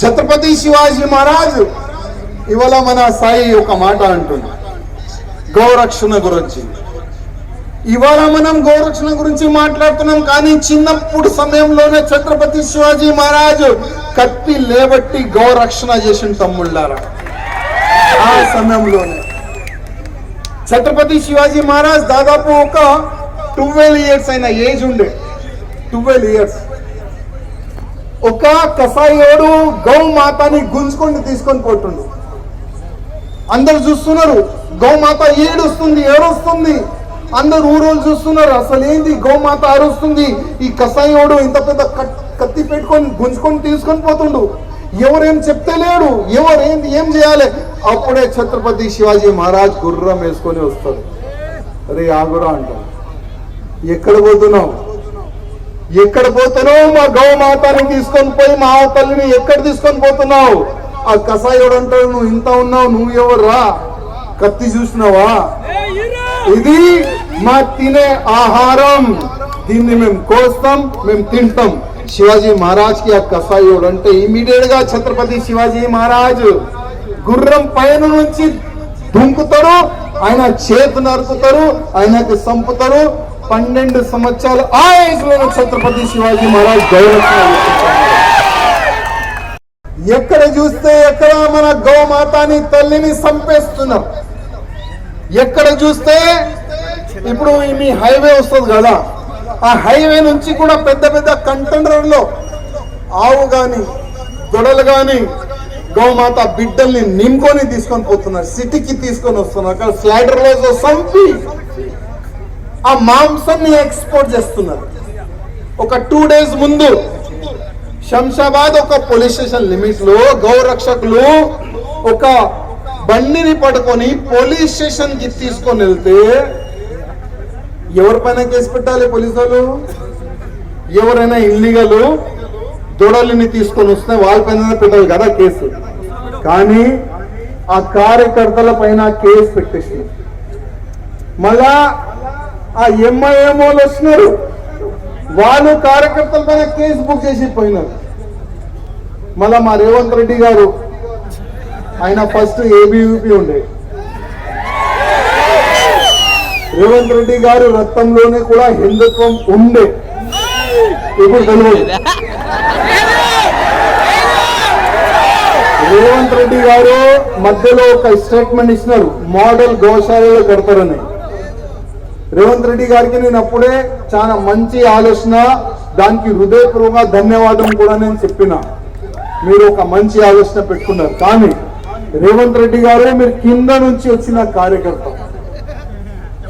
ఛత్రపతి శివాజీ మహారాజ్ ఇవాళ మన సాయి ఒక మాట అంటుంది. గౌరక్షణ గురించి. ఇవాళ మనం గౌరక్షణ గురించి మాట్లాడుతున్నాం కానీ చిన్నప్పుడు సమయంలోనే ఛత్రపతి శివాజీ మహారాజ్ కత్తి లేబట్టి గౌరక్షణ చేసిన తమ్ముళ్ళారా? ఆ సమయంలోనే. ఛత్రపతి శివాజీ మహారాజ్ దాదాపు ఒక ట్వెల్వ్ ఇయర్స్ అయిన ఏజ్ ఉండే. Twelve years. ఒక కసాయోడు గౌ మాతని గుంజుకొని తీసుకొని పోతుండు. అందరు చూస్తున్నారు గౌమాత ఏడుస్తుంది ఏడుస్తుంది. అందరు ఊరోళ్ళు చూస్తున్నారు అసలు ఏంది గౌమాత అరుస్తుంది ఈ కసాయోడు ఇంత పెద్ద కత్తి పెట్టుకొని గుంజుకొని తీసుకొని పోతుండు. ఎవరేం చెప్తే లేడు ఎవరేంది ఏం చేయాలి? అప్పుడే ఛత్రపతి శివాజీ మహారాజ్ గుర్రం వేసుకొని వస్తారు అరే ఆగురా అంటారు ఎక్కడ పోతున్నావు? ఎక్కడ పోతున్నావు? మా గౌమాతని తీసుకొని పోయి మా తల్లిని ఎక్కడ తీసుకొని పోతున్నావు? ఆ కసాయోడు అంటాడు నువ్వు ఇంత ఉన్నావు నువ్వు ఎవర్రా? కత్తి చూసినావా? ఇది మా తినే ఆహారం. దీన్ని మేము కోస్తాం మేము తింటాం. శివాజీ మహారాజ్కి ఆ కసాయోడు అంటే ఇమీడియట్గా ఛత్రపతి శివాజీ మహారాజ్ గుర్రం పైన నుంచి దుంకుతారు ఆయన చేతు నరుకుతారు ఆయనకి సంపుతారు పన్నెండు సంవత్సరాలు ఆ ఛత్రపతి శివాజీ మహారాజ్ గౌరవ ఎక్కడ చూస్తే ఎక్కడ మన గోమాతాని తల్లిని సంపేస్తున్నాం. ఎక్కడ చూస్తే ఇప్పుడు ఈ మీ హైవే వస్తుంది కదా ఆ హైవే నుంచి కూడా పెద్ద పెద్ద కంటైనర్లో ఆవు గాని దొడలు కానీ గోమాత బిడ్డల్ని నింపుకొని తీసుకొని పోతున్నారు సిటీకి తీసుకొని వస్తున్నారు. అక్కడ స్లైడర్లో సంపి ఆ మాంసాన్ని ఎక్స్పోర్ట్ చేస్తున్నారు. ఒక టూ డేస్ ముందు శంషాబాద్ ఒక పోలీస్ స్టేషన్ లిమిట్లో గౌరక్షకులు ఒక బండిని పట్టుకొని పోలీస్ స్టేషన్కి తీసుకొని వెళ్తే ఎవరిపైన కేసు పెట్టాలి పోలీసు వాళ్ళు? ఎవరైనా ఇల్లీగల్ దొడలిని తీసుకొని వస్తే వాళ్ళపైన పెట్టాలి కదా కేసు. కానీ ఆ కార్యకర్తల పైన కేసు పెట్టేసి మళ్ళా ఆ ఎంఐఎంఓలు వస్తున్నారు వాళ్ళు కార్యకర్తల పైన కేసు బుక్ చేసి పోయినారు. మళ్ళా మా రేవంత్ రెడ్డి గారు ఆయన ఫస్ట్ ఏబీవీపీ ఉండే. రేవంత్ రెడ్డి గారు రక్తంలోనే కూడా హిందుత్వం ఉండే. ఇప్పుడు తెలియదు. రేవంత్ రెడ్డి గారు మధ్యలో ఒక స్టేట్మెంట్ ఇచ్చినారు. మోడల్ గోశాలలో కడతారని. రేవంత్ రెడ్డి గారికి నేను అప్పుడే చాలా మంచి ఆలోచన దానికి హృదయపూర్వకంగా ధన్యవాదం కూడా నేను చెప్పిన. మీరు ఒక మంచి ఆలోచన పెట్టుకున్నారు. కానీ రేవంత్ రెడ్డి గారు మీరు కింద నుంచి వచ్చిన కార్యకర్త.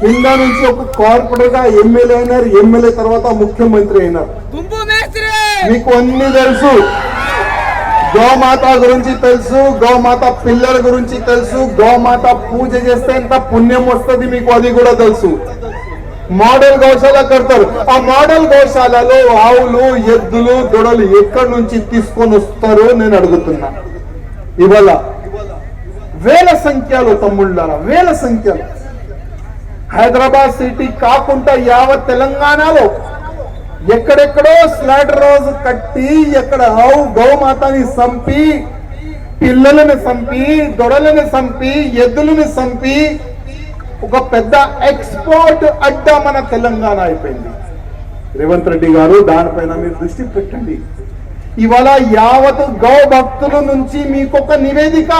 కింద నుంచి ఒక కార్పొరేట్గా ఎమ్మెల్యే అయినారు. ఎమ్మెల్యే తర్వాత ముఖ్యమంత్రి అయినారు. మీకు అన్ని తెలుసు. గోమాత గురించి తెలుసు గోమాత పిల్లల గురించి తెలుసు గోమాత పూజ చేస్తే ఎంత పుణ్యం వస్తుంది మీకు అది కూడా తెలుసు. మోడల్ గౌశాల కడతారు. ఆ మోడల్ గౌశాలలో ఆవులు ఎద్దులు దొడలు ఎక్కడి నుంచి తీసుకొని వస్తారో నేను అడుగుతున్నా. ఇవాళ వేల సంఖ్యలో తమ్ముళ్ళారా? వేల సంఖ్యలో. హైదరాబాద్ సిటీ కాకుండా యావత్ తెలంగాణలో ఎక్కడెక్కడో స్లాటర్ రోజు కట్టి ఎక్కడ ఆవు గౌమాతని సంపి పిల్లలను సంపి దొడలను సంపి ఎద్దులను సంపి ఒక పెద్ద ఎక్స్పోర్ట్ అడ్డ మన తెలంగాణ అయిపోయింది. రేవంత్ రెడ్డి గారు దానిపైన మీరు దృష్టి పెట్టండి. ఇవాళ యావత్ గౌ భక్తుల నుంచి మీకు ఒక నివేదిక.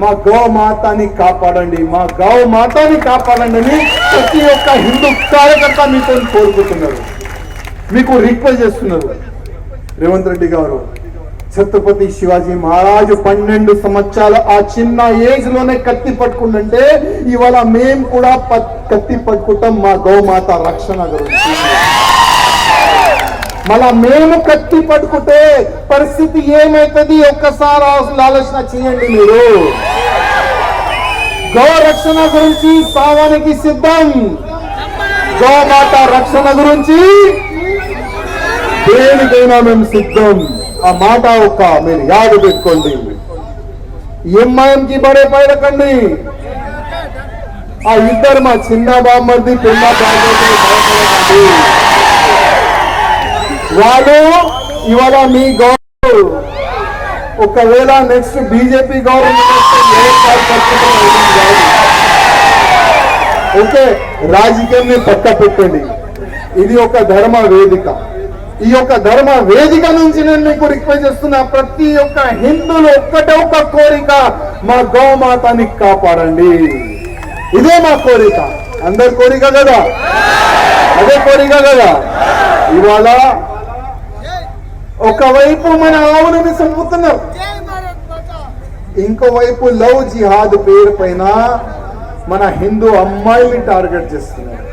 మా గౌ మాతాని కాపాడండి మా గౌ మాతాని కాపాడండి అని ప్రతి ఒక్క హిందూ కార్యకర్త మీతో కోరుకుంటున్నారు. మీకు రిక్వెస్ట్ చేస్తున్నారు. రేవంత్ రెడ్డి గారు ఛత్రపతి శివాజీ మహారాజు పన్నెండు సంవత్సరాలు ఆ చిన్న ఏజ్లోనే కత్తి పట్టుకుంటుంటే ఇవాళ మేము కూడా కత్తి పట్టుకుంటాం మా గౌమాత రక్షణ గురించి మళ్ళా మేము కత్తి పట్టుకుంటే పరిస్థితి ఏమైతుంది? ఒక్కసారి అవసరం ఆలోచన చేయండి మీరు. గౌ రక్షణ గురించి సావానికి సిద్ధం. గోమాత రక్షణ గురించి దేనికైనా మేము సిద్ధం. ఆ మాట ఒక మీరు యాద పెట్టుకోండి. ఎంఐఎంకి బడే పడకండి ఆ ఇద్దరు మా చిన్న బామ్మర్ది పిల్ల బామ్మర్ది వాళ్ళు ఇవాళ మీ గవర్నమెంట్ ఒకవేళ నెక్స్ట్ బీజేపీ గవర్నమెంట్ ఓకే రాజకీయాన్ని పక్క పెట్టండి ఇది ఒక ధర్మ వేదిక. ఈ యొక్క ధర్మ వేదిక నుంచి నేను మీకు రిక్వెస్ట్ చేస్తున్నా ప్రతి ఒక్క హిందువులు ఒక్కటే ఒక్క కోరిక మా గోమాతని కాపాడండి. ఇదే మా కోరిక. అందరి కోరిక కదా? అదే కోరిక కదా? ఇవాళ ఒకవైపు మన ఆవులని చంపుతున్నారు ఇంకోవైపు లవ్ జిహాద్ పేరు పైన మన హిందూ అమ్మాయిని టార్గెట్ చేస్తున్నారు.